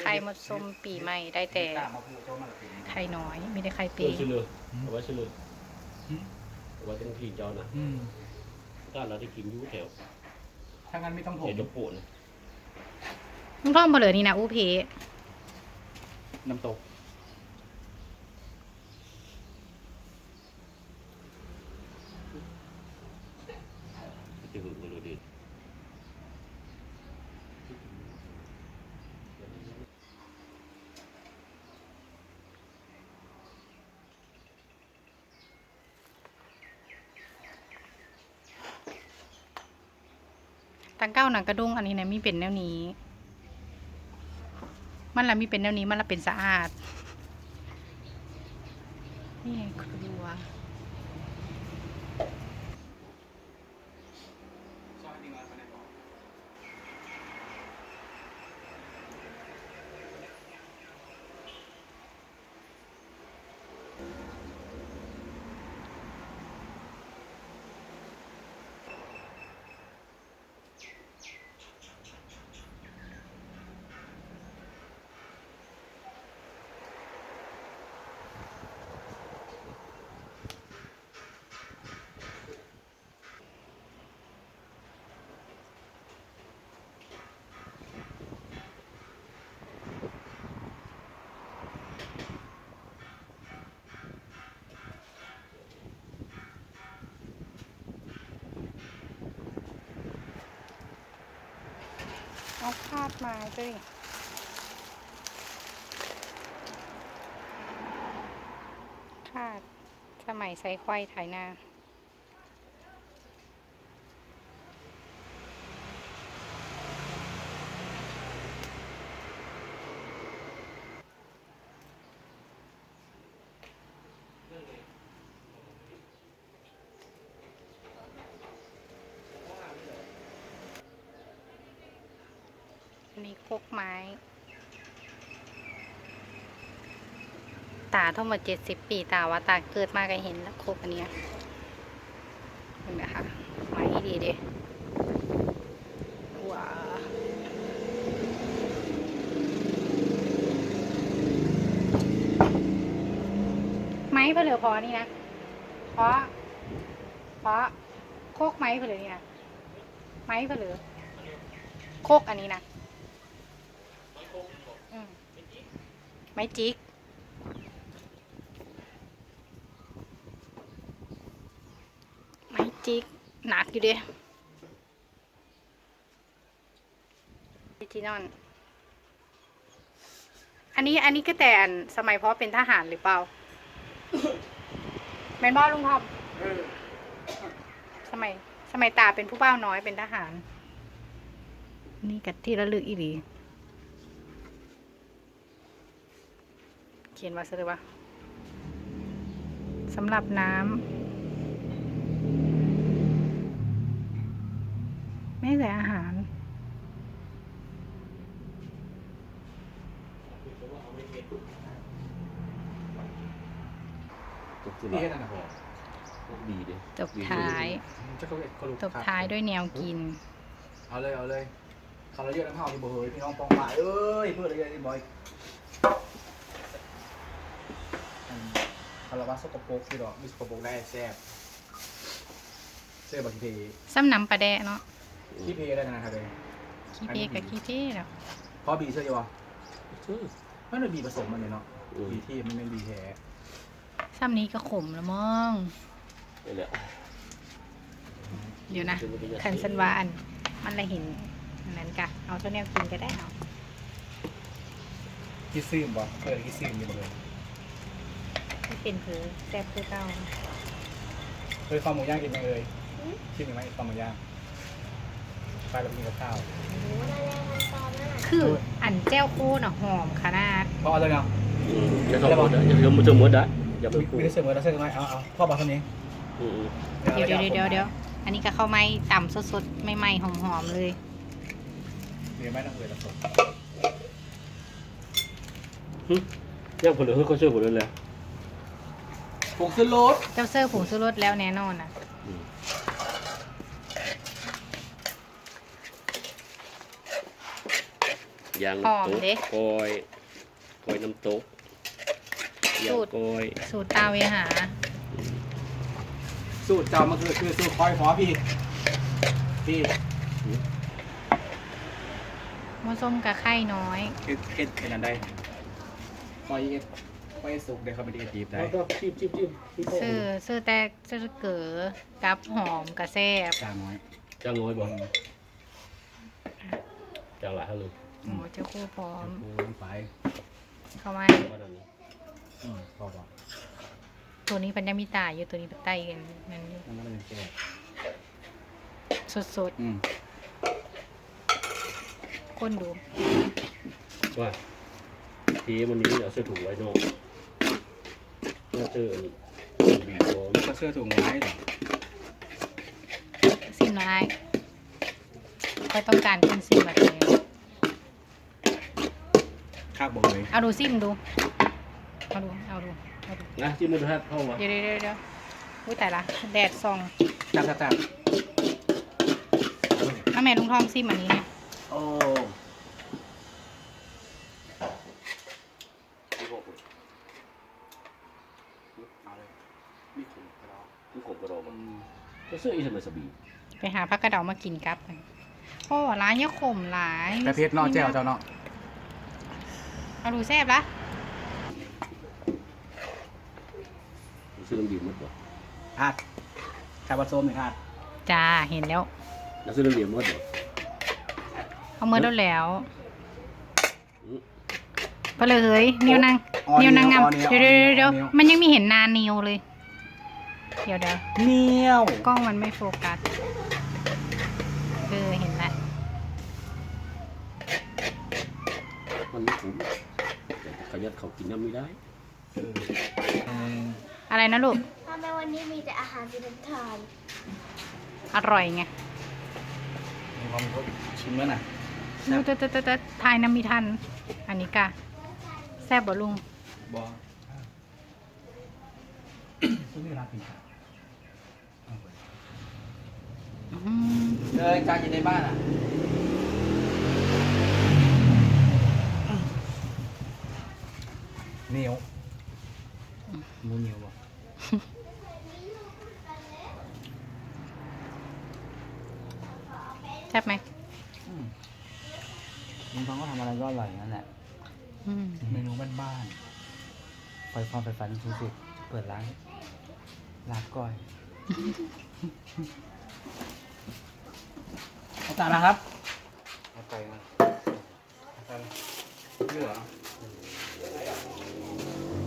ไข่มดส้มปีใหม่ได้แต่ไข่น้อยไม่ได้ไข่เอปีอชื่อเลยเอาไว้ชื่อเลยเอาไว้ตรงที่เจ้านะอืมถ้าเราได้กินอยูแถวถ้างั้นไม่ต้องถเห็มดดอกโป่นมึงท่องมาเลยนี่นะอู้เพน้ำตก จะหึงเลยดิ ตังเก้าหนังกระดุงอันนี้นะมีเป็นแนวนี้ มันละมีเป็นแนวนี้มันละเป็นสะอาด นี่ครัว เอาคาดมาจ้ะคาดสมัยใส่ควายไถนา อันนี้โคกไม้ ตาทั้งหมดเจ็ดสิบปีตาว่าตาเกิดมาก็เห็นแล้วโคกอันเนี้ยเห็นไหมคะไม้ดีเด้ว้าไม้เพื่อเหลือพอนี่นะเพราะเพราะโคกไม้เพื่อเหลือนี่นะไม้เพื่อเหลือโคกอันนี้นะอืมไม้จิก ไม้จิก หนักอยู่เด้ดิจินอน อันนี้อันนี้ก็แต่อันสมัยพ่อเป็นทหารหรือเปล่าแมนบอลุงทอมสมัย สมัยตาเป็นผู้เป้าน้อยเป็นทหาร นี่กัที่ระลึกอีหลี ขียนว่าซะเลยว่าสำหรับน้ำไม่ใส่อาหารตกสุนี่ดแค่นั้นนะพอดีดิจบท้ายจะเขาเรียกเขารู้จบท้ายด้วยแนวกิน เอาเลย เอาเลยเขาเราเรียกน้ำเผาที่บ่เฮยพี่น้องปองป่ายเอ้ยเพื่อนอะไรที่บอย คาราบาสกปรกที่ดอกมิสกปรกได้แซ่บเสื้อบักทีซ้ำน้ำปลาแดะเนาะที่เพได้นะครับเลยขี้เพกับขี้เท่แล้วเพราะบีเสื้ออยู่วะชื่อไม่ได้บีผสมมันเลยเนาะอืมบีที่มันเป็นบีแท้ซ้ำนี้ก็ขมแล้วมั้งนี่แหละเดี๋ยวนะคันสันวาอันมันละเห็นอันนั้นกะเอาตัวแนวกินก็ได้เอาคิดซื้อบ่เออคิดซื้อมีบ่เลยไม่ เป็นเพอแซ่บคือเก้าเคยข้าวหมูย่างกินไหมเอ่ยชิมไหมข้าวหมูย่างไปแล้วกินกับข้าวคืออันแจ้วโคน่ะหอมขนาดพอเลยเนาะอืมอย่าเข้าหมดนะอย่าเข้าหมดจะหมดนะอย่าไปมีพูดมีได้เสมอแล้วเสมอไหมเอาเอาพ่อบอกเท่านี้อืมเดี๋ยวเดี๋ยวเดี๋ยวเดี๋ยวอันนี้ก็เข้าวไม้ต่ำสดๆใหม่ๆหอมๆเลยเดี๋ยวไม่ต้องเอ่ยละสดย่างผลเหลืองเขาช่วยผลเลยแหละ ผงซื้อรสเจ้าเซอร์ผงชูรสแล้วแน่นอนนะอืมยางหอมน้ำตกเด้กอยกอยน้ำตกยาสูงตร กอยสูตรตาเวหา สูตรเจ้ามันคือคือสูตรคอยหอพี่พี่มะส้มกับไข่น้อย เอ็ดเอ็ดเป็นอันใดคอยเอ็ด คอยสุกได้เขาไม่ได้เอ็ดจีบได้แล้วก็จิ้มจิ้มจิ้มจิ้มซื้อซื้อแต่ซื้อเก๋อกับหอมกับแซ่บจางน้อยจางน้อยบ่จางหลายเท่านึงโอ้เจ้าคู่พร้อมโอ้ยไปเข้ามาว่าตอนนี้อืมพอบอกตัวนี้ปัญญามิตาอยู่ตัวนี้เป็นไตกันนั่นอยู่มันก็เป็นแก่สดอืมๆคนดูว่าทีมันนี้เอาเสื้อถุงไว้นอกเสื้อเสื้อบีบคอก็เสื้อถุงไม้เหรอซิมน้อยใครต้องการคนซิมแบบนี้ข้าวบงเลยเอาดูซิมดู เอาดู เอาดู เอาดู นะจิ้มมือทัดเข้ามาเดี๋ยวเดี๋ยวเดี๋ยวเดี๋ยวอุ้ยแต่ละแดดส่องจับจับจับถ้าแม่ลุงทองซิมอันนี้เนี่ยโอ้ เอาเลยมีขุนกระดองที่ผมกระโดดอืมก็เสื้ออีสมัยสบีไปหาพักกระเดามากินกับกันโอ้ร้านเนี้ยขมหลายกระเพชรนอกแจ้วเจ้าเนาะเอาดูแซ่บละเสื้อน้ำดีมดบ่พาดชาบัดส้มหนึ่งพาดจ้าเห็นแล้วแล้วเสื้อน้ำดีมดบ่เอามือแล้วแล้วอืม ไปเลยเฮ้ยนิวนางอ๋อนิวนางงามอ๋อเดี๋ยวเดี๋ยวเดี๋ยวเดี๋ยวอ๋อมันยังมีเห็นนานิวเลย เดี๋ยวเดี๋ยวเหนียว กล้องมันไม่โฟกัสเออเห็นละมันไม่คุ้มแต่ขยันเขากินน้ำไม่ได้เอออืมอะไรนะลูก ทำไมวันนี้มีแต่อาหารที่น้ำทานอร่อยไงมีความรู้ชิมแล้วน่ะดูเตเตเตเตทายน้ำมีทัน อันนี้กะแซ่บบ่ลุงบอซึ่งไม่รับผิดชอบอืมเลยจานอยู่ในบ้านอะเหนียวหมูเหนียวบ่แซ่บไหมลุงทองก็ทำอะไรก็อร่อยนั่นแหละ อืมเมนูบ้านๆคอยความใฝ่ฝันสูงสุดเปิดร้านลาบก้อยเอาจานนะครับเอาไก่มาเอาไก่มาเหลือ